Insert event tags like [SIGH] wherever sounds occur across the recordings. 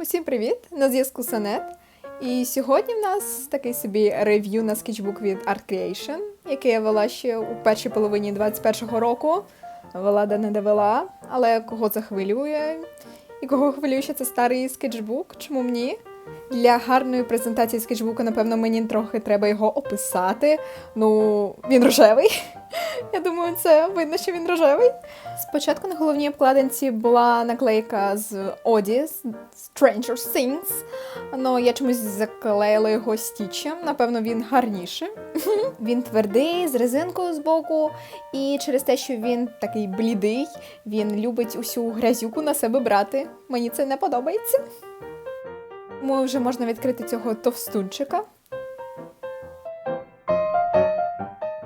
Усім привіт! На зв'язку Санет. І сьогодні в нас такий собі рев'ю на скетчбук від Art Creation, який я вела ще у першій половині 21-го року. Вела да не довела, але кого це хвилює? І кого хвилює, що це старий скетчбук? Чому б ні? Для гарної презентації скетчбуку, напевно, мені трохи треба його описати. Ну, він рожевий. [LAUGHS] Я думаю, це видно, що він рожевий. Спочатку на головній обкладинці була наклейка з Оді з Stranger Things. Ну, я чомусь заклеїла його стічем. Напевно, він гарніший. [LAUGHS] Він твердий, з резинкою збоку, і через те, що він такий блідий, він любить усю грязюку на себе брати. Мені це не подобається. Тому вже можна відкрити цього товстунчика.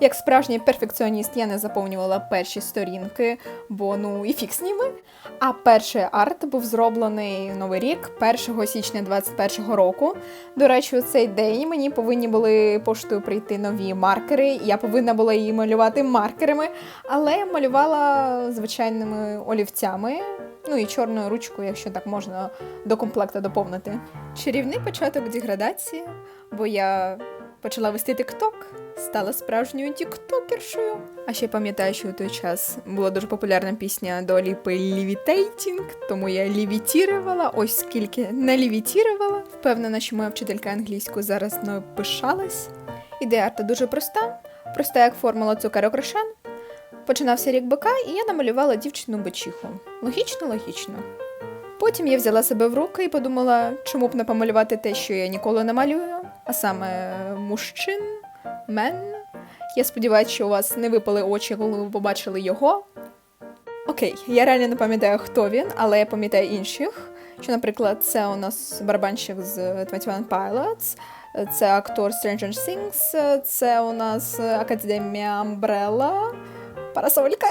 Як справжній перфекціоніст, я не заповнювала перші сторінки, бо ну і фік з ними. А перший арт був зроблений новий рік, 1 січня 2021 року. До речі, у цей день мені повинні були поштою прийти нові маркери. Я повинна була її малювати маркерами, але я малювала звичайними олівцями. Ну і чорною ручкою, якщо так можна до комплекта доповнити. Чарівний початок деградації, бо я почала вести тікток, стала справжньою тіктокершою. А ще пам'ятаю, що у той час була дуже популярна пісня до Ліпи Лівітейтінг, тому я лівітірувала, ось скільки не лівітірувала. Впевнена, що моя вчителька англійської зараз мною пишалась. Ідея арта дуже проста, проста як формула цукерок рошен. Починався рік бика, і я намалювала дівчину бичиху. Логічно, логічно. Потім я взяла себе в руки і подумала, чому б не помалювати те, що я ніколи не малюю, а саме мужчин, мен. Я сподіваюся, що у вас не випали очі, коли ви побачили його. Окей, я реально не пам'ятаю, хто він, але я пам'ятаю інших. Що, наприклад, це у нас барабанщик з 21 Pilots, це актор Stranger Things, це у нас Академія Umbrella, Парасолька.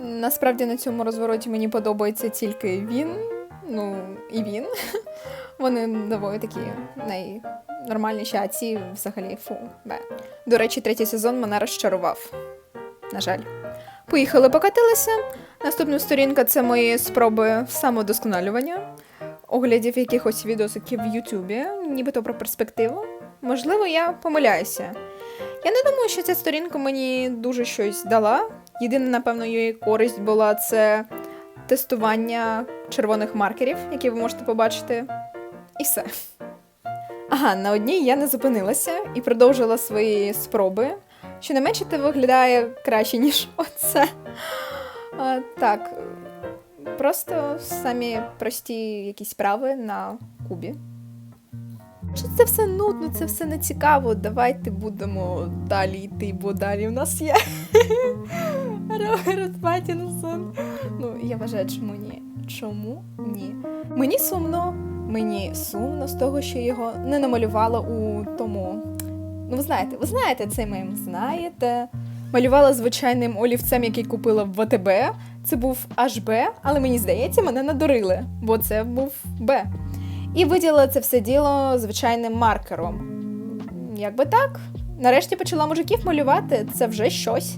Насправді на цьому розвороті мені подобається тільки він, ну і він. Вони доволі такі найнормальніші, а ці взагалі фу. Бе. До речі, третій сезон мене розчарував. На жаль. Поїхали, покатилися. Наступна сторінка це мої спроби самодосконалювання, оглядів якихось відосиків в Ютубі, нібито про перспективу. Можливо, я помиляюся. Я не думаю, що ця сторінка мені дуже щось дала. Єдина, напевно, її користь була це тестування червоних маркерів, які ви можете побачити. І все. Ага, на одній я не зупинилася і продовжила свої спроби. Що не менше, це виглядає краще, ніж оце. А, так, просто самі прості якісь справи на кубі. Чи це все нудно, це все не цікаво. Давайте будемо далі йти, бо далі в нас є [LAUGHS] Роберт Паттінсон. Ну, я вважаю, чому ні? Чому ні? Мені сумно, мені сумно з того, що його не намалювала у тому. Ну, ви знаєте, ви знаєте цей мем, знаєте. Малювала звичайним олівцем, який купила в ВТБ. Це був аж Б, але мені здається, мене надурили, бо це був Б. І виділила це все діло звичайним маркером. Якби так, нарешті почала мужиків малювати, це вже щось.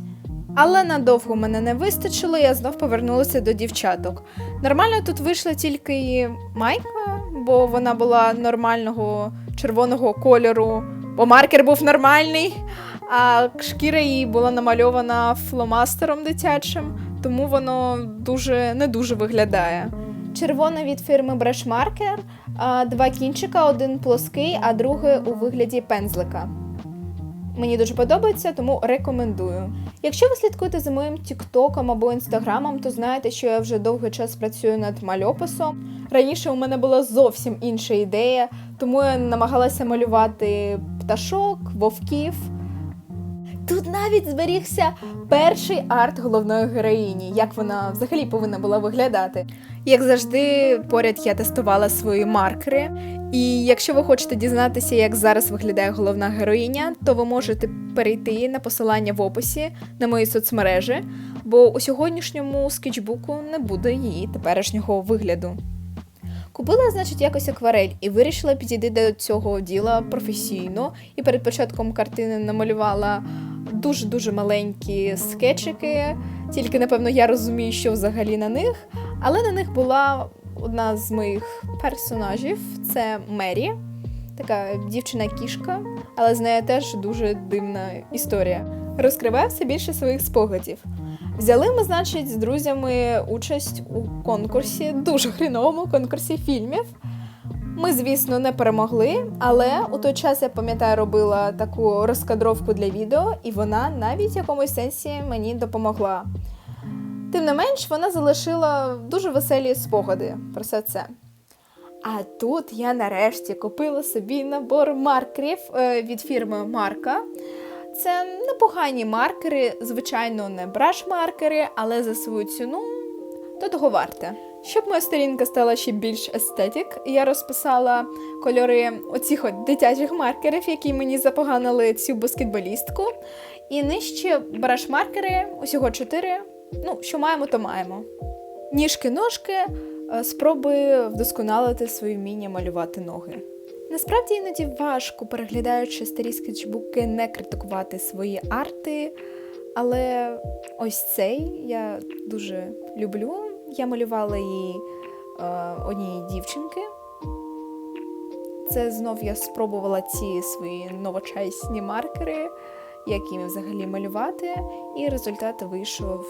Але надовго мене не вистачило, я знов повернулася до дівчаток. Нормально тут вийшла тільки майка, бо вона була нормального червоного кольору, бо маркер був нормальний, а шкіра її була намальована фломастером дитячим, тому воно дуже не дуже виглядає. Червона від фірми а два кінчика, один плоский, а другий у вигляді пензлика. Мені дуже подобається, тому рекомендую. Якщо ви слідкуєте за моїм тіктоком або інстаграмом, то знаєте, що я вже довгий час працюю над мальописом. Раніше у мене була зовсім інша ідея, тому я намагалася малювати пташок, вовків. Тут навіть зберігся перший арт головної героїні, як вона взагалі повинна була виглядати. Як завжди, поряд я тестувала свої маркери. І якщо ви хочете дізнатися, як зараз виглядає головна героїня, то ви можете перейти на посилання в описі на мої соцмережі, бо у сьогоднішньому скетчбуку не буде її теперішнього вигляду. Купила, значить, якось акварель і вирішила підійти до цього діла професійно. І перед початком картини намалювала дуже-дуже маленькі скетчики. Тільки, напевно, я розумію, що взагалі на них, але на них була одна з моїх персонажів це Мері, така дівчина-кішка, але з нею теж дуже дивна історія. Розкриває все більше своїх спогадів. Взяли ми, значить, з друзями участь у конкурсі, дуже [LAUGHS] хріновому конкурсі фільмів. Ми, звісно, не перемогли, але у той час я пам'ятаю, робила таку розкадровку для відео, і вона навіть в якомусь сенсі мені допомогла. Тим не менш, вона залишила дуже веселі спогади про все це. А тут я нарешті купила собі набор маркерів е, від фірми Марка. Це непогані маркери, звичайно, не браш-маркери, але за свою ціну то того варте. Щоб моя сторінка стала ще більш естетик, я розписала кольори оцих от дитячих маркерів, які мені запоганили цю баскетболістку. І нижче браш-маркери, усього чотири. Ну, що маємо, то маємо. Ніжки-ножки, е, спроби вдосконалити своє вміння малювати ноги. Насправді іноді важко, переглядаючи старі скетчбуки, не критикувати свої арти, але ось цей я дуже люблю. Я малювала її е, однієї дівчинки. Це знов я спробувала ці свої новочасні маркери, як їм взагалі малювати, і результат вийшов,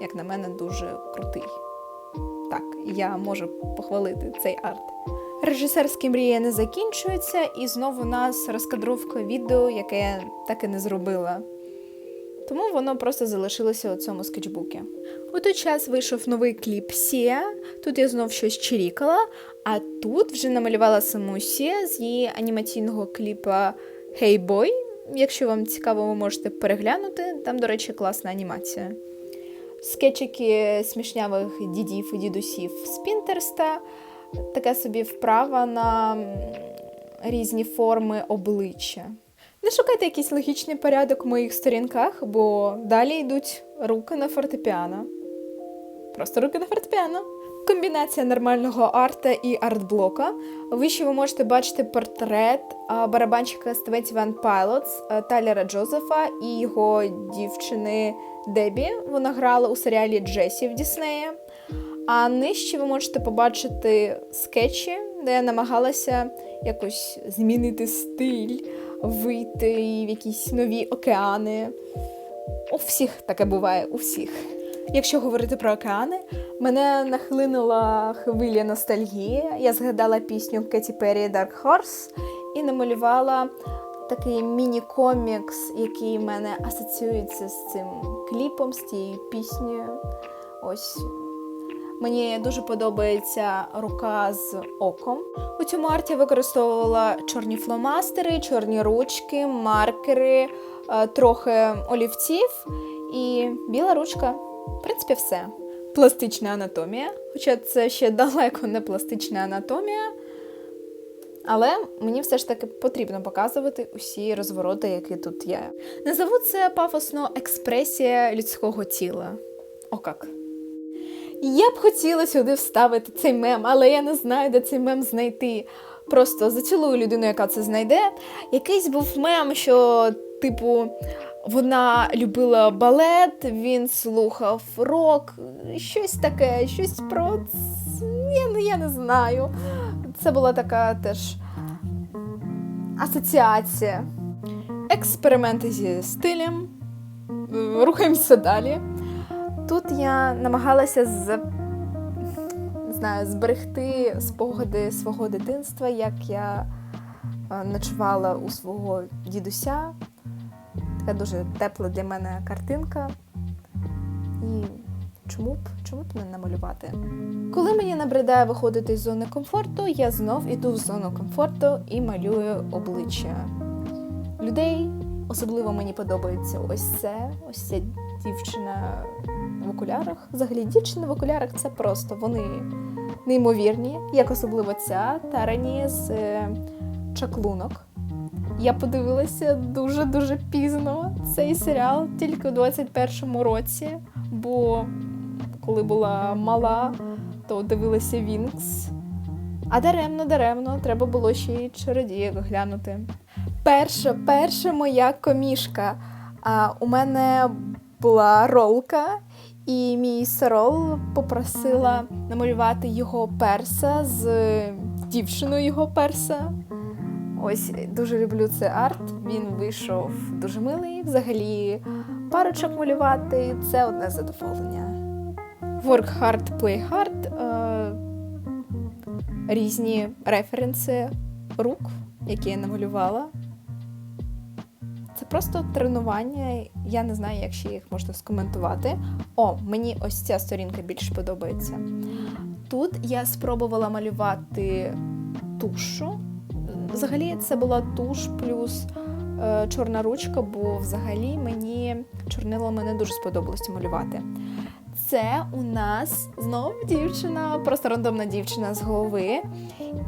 як на мене, дуже крутий. Так, я можу похвалити цей арт. Режисерські мрії не закінчуються, і знову у нас розкадровка відео, яке я так і не зробила. Тому воно просто залишилося у цьому скетчбукі. У той час вийшов новий кліп Сія. Тут я знов щось чирікала, а тут вже намалювала саму Сія з її анімаційного кліпа Hey Boy. Якщо вам цікаво, ви можете переглянути. Там, до речі, класна анімація. Скетчики смішнявих дідів і дідусів з Пінтерста. Така собі вправа на різні форми обличчя. Не шукайте якийсь логічний порядок в моїх сторінках, бо далі йдуть руки на фортепіано. Просто руки на фортепіано. Комбінація нормального арта і артблока. Вище ви можете бачити портрет барабанщика 21 Pilots а, Тайлера Джозефа і його дівчини Дебі. Вона грала у серіалі Джесі в Діснеї. А нижче ви можете побачити скетчі, де я намагалася якось змінити стиль, вийти в якісь нові океани. У всіх таке буває, у всіх. Якщо говорити про океани, мене нахлинула хвиля ностальгії. Я згадала пісню Кеті Перрі Dark Horse і намалювала такий міні-комікс, який мене асоціюється з цим кліпом, з цією піснею. Ось Мені дуже подобається рука з оком. У цьому арті я використовувала чорні фломастери, чорні ручки, маркери, е, трохи олівців і біла ручка. В принципі, все. Пластична анатомія, хоча це ще далеко не пластична анатомія. Але мені все ж таки потрібно показувати усі розвороти, які тут є. Назову це пафосно експресія людського тіла. О як. Я б хотіла сюди вставити цей мем, але я не знаю, де цей мем знайти. Просто зацілую людину, яка це знайде. Якийсь був мем, що, типу, вона любила балет, він слухав рок, щось таке, щось про. Я, я не знаю. Це була така теж асоціація. Експерименти зі стилем. Рухаємося далі. Тут я намагалася з... знаю, зберегти спогади свого дитинства, як я е, ночувала у свого дідуся. Така дуже тепла для мене картинка. І чому б, чому б не намалювати? Коли мені набридає виходити з зони комфорту, я знов іду в зону комфорту і малюю обличчя людей. Особливо мені подобається ось це, ось ця дівчина в окулярах. Взагалі, дівчини в окулярах це просто вони неймовірні, як особливо ця Тарані з е, чаклунок. Я подивилася дуже-дуже пізно цей серіал, тільки у 21-му році, бо коли була мала, то дивилася Вінкс. А даремно, даремно, треба було ще й чародієк глянути. Перша, перша моя комішка. А, у мене була ролка, І мій Сарол попросила намалювати його перса з дівчиною його перса. Ось дуже люблю цей арт. Він вийшов дуже милий. Взагалі, парочок малювати це одне задоволення. Work hard, play hard. Е, різні референси рук, які я намалювала. Це просто тренування. Я не знаю, як ще їх можна скоментувати. О, мені ось ця сторінка більш подобається. Тут я спробувала малювати тушу. Взагалі, це була туш плюс е, чорна ручка, бо взагалі мені чорнилами не дуже сподобалося малювати. Це у нас знову дівчина, просто рандомна дівчина з голови.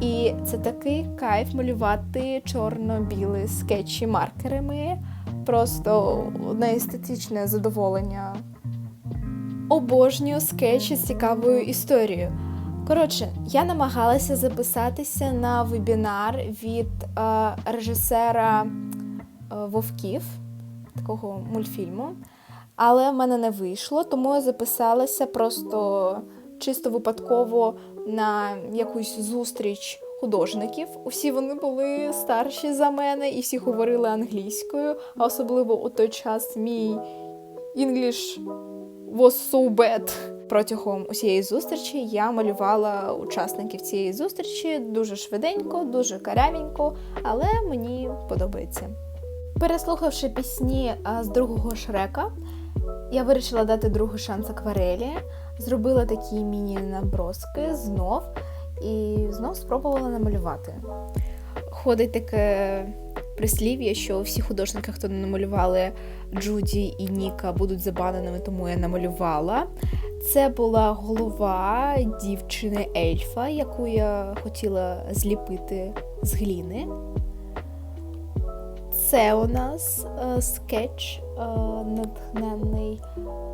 І це такий кайф малювати чорно-білі скетчі маркерами. Просто одне естетичне задоволення. Обожнюю скетчі з цікавою історією. Коротше, я намагалася записатися на вебінар від е, режисера е, Вовків, такого мультфільму. Але в мене не вийшло, тому я записалася просто чисто випадково на якусь зустріч художників. Усі вони були старші за мене і всі говорили англійською, а особливо у той час мій English was so bad. Протягом усієї зустрічі я малювала учасників цієї зустрічі дуже швиденько, дуже карявенько, але мені подобається. Переслухавши пісні з другого шрека, я вирішила дати другий шанс акварелі, зробила такі міні-наброски знов і знов спробувала намалювати. Ходить таке прислів'я, що всі художники, хто не намалювали Джуді і Ніка, будуть забаненими, тому я намалювала. Це була голова дівчини Ельфа, яку я хотіла зліпити з гліни. Це у нас е, скетч е, натхнений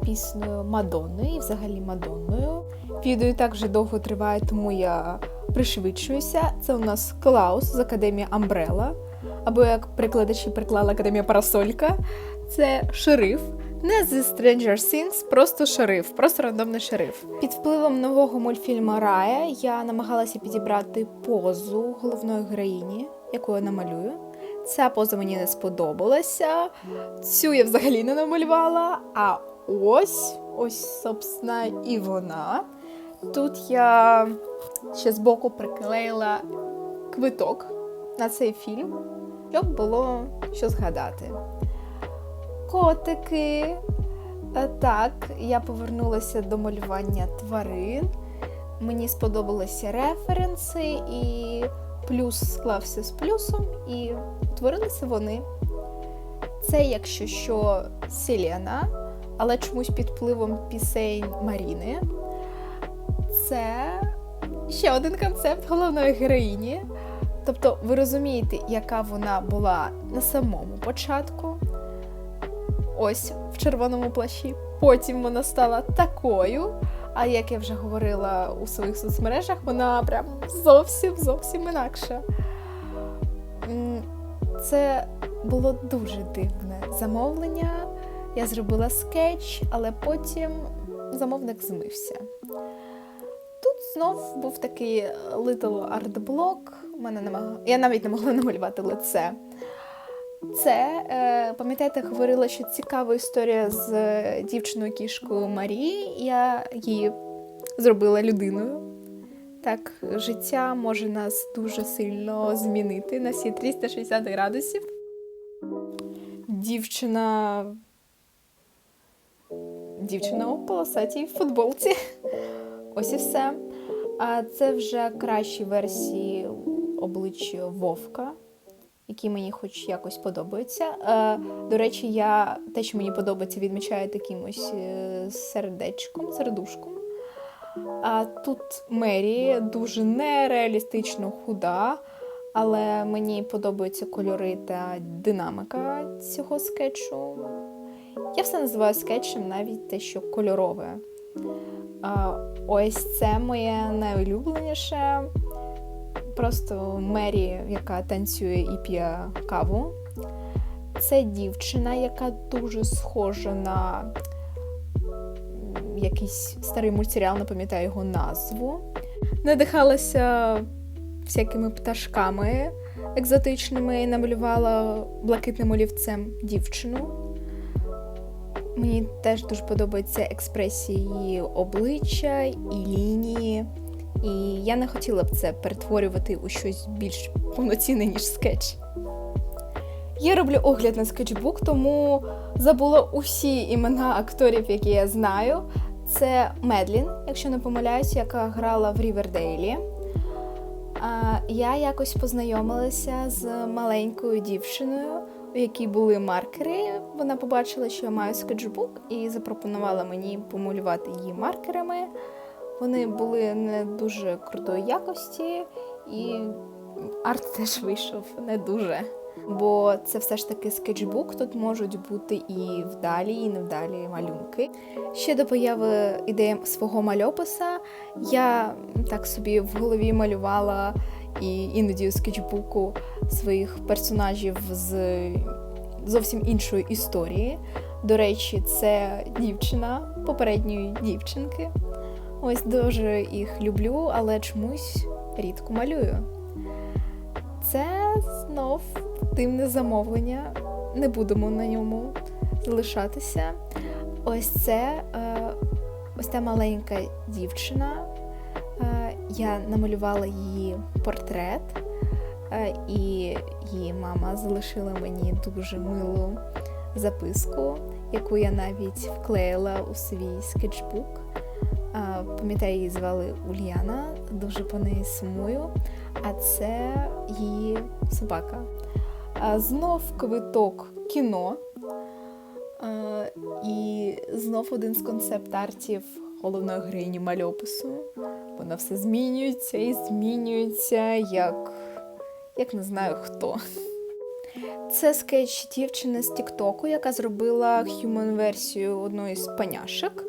піснею Мадонною і взагалі Мадонною. Відео так вже довго триває, тому я пришвидшуюся. Це у нас Клаус з Академії Амбрела, або як прикладачі приклала Академія Парасолька. Це шериф. Не зі Stranger Things, просто шериф, просто рандомний шериф. Під впливом нового мультфільму Рая я намагалася підібрати позу головної героїні, яку я намалюю. Ця поза мені не сподобалася. Цю я взагалі не намалювала. А ось, ось, собственно, і вона. Тут я ще збоку приклеїла квиток на цей фільм, щоб було що згадати. Котики. Е, Так, я повернулася до малювання тварин. Мені сподобалися референси, і плюс склався з плюсом, і утворилися вони. Це, якщо що, Селена, але чомусь під впливом пісень Маріни. Це ще один концепт головної героїні. Тобто, ви розумієте, яка вона була на самому початку. Ось в червоному плащі. Потім вона стала такою. А як я вже говорила у своїх соцмережах, вона прям зовсім зовсім інакша. Це було дуже дивне замовлення. Я зробила скетч, але потім замовник змився. Тут знов був такий little арт-блок. У мене нема... Я навіть не могла намалювати лице. Це, е, пам'ятаєте, говорила, що цікава історія з е, дівчиною кішкою Марії. Я її зробила людиною. Так, життя може нас дуже сильно змінити на всі 360 градусів. Дівчина. Дівчина у полосатій футболці. Ось і все. А це вже кращі версії обличчя Вовка, які мені хоч якось подобаються. Е, до речі, я те, що мені подобається, відмічаю таким ось е, сердечком, сердушком. А тут Мері дуже нереалістично худа, але мені подобаються кольори та динамика цього скетчу. Я все називаю скетчем навіть те, що кольорове. Ось це моє найулюбленіше. Просто Мері, яка танцює і п'є каву. Це дівчина, яка дуже схожа на якийсь старий мультсеріал, не пам'ятаю його назву. Надихалася всякими пташками екзотичними і намалювала блакитним олівцем дівчину. Мені теж дуже подобаються експресії обличчя і лінії. І я не хотіла б це перетворювати у щось більш повноцінне, ніж скетч. Я роблю огляд на скетчбук, тому забула усі імена акторів, які я знаю. Це Медлін, якщо не помиляюсь, яка грала в Рівердейлі. Я якось познайомилася з маленькою дівчиною, у якій були маркери. Вона побачила, що я маю скетчбук, і запропонувала мені помалювати її маркерами. Вони були не дуже крутої якості, і арт теж вийшов не дуже. Бо це все ж таки скетчбук, тут можуть бути і вдалі, і невдалі малюнки. Ще до появи ідеї свого мальописа я так собі в голові малювала і іноді у скетчбуку своїх персонажів з зовсім іншої історії. До речі, це дівчина попередньої дівчинки. Ось дуже їх люблю, але чомусь рідко малюю. Це знов дивне замовлення. Не будемо на ньому залишатися. Ось це е, ось та маленька дівчина. Е, я намалювала її портрет, е, і її мама залишила мені дуже милу записку, яку я навіть вклеїла у свій скетчбук. Пам'ятаю, її звали Ульяна, дуже по неї сумую. А це її собака. Знов квиток кіно. І знов один з концепт-артів головної героїні мальопису. Вона все змінюється і змінюється, як, як не знаю хто. Це скетч дівчини з Тіктоку, яка зробила хюман-версію одної з паняшок.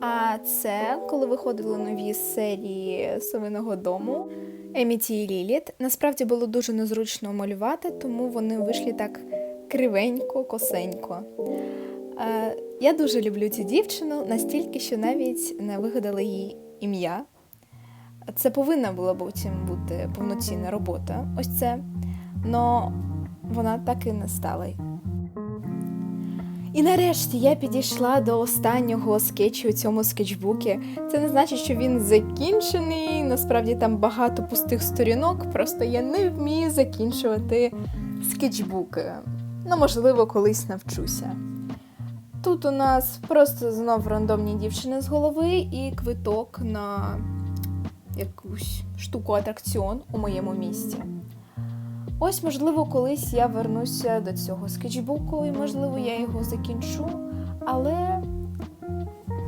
А це коли виходили нові серії Совиного дому Еміті і Ліліт. Насправді було дуже незручно малювати, тому вони вийшли так кривенько, косенько. Е, я дуже люблю цю дівчину, настільки, що навіть не вигадала їй ім'я. Це повинна була потім бути повноцінна робота. Ось це. Но вона так і не стала. І нарешті я підійшла до останнього скетчу у цьому скетчбукі. Це не значить, що він закінчений. Насправді там багато пустих сторінок, просто я не вмію закінчувати скетчбуки. Ну, можливо, колись навчуся. Тут у нас просто знов рандомні дівчини з голови і квиток на якусь штуку атракціон у моєму місті. Ось, можливо, колись я вернуся до цього скетчбуку, і, можливо, я його закінчу. Але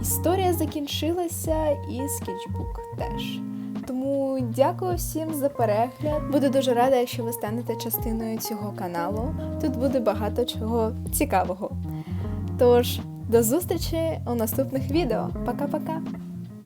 історія закінчилася, і скетчбук теж. Тому дякую всім за перегляд. Буду дуже рада, якщо ви станете частиною цього каналу. Тут буде багато чого цікавого. Тож, до зустрічі у наступних відео. Пока-пока!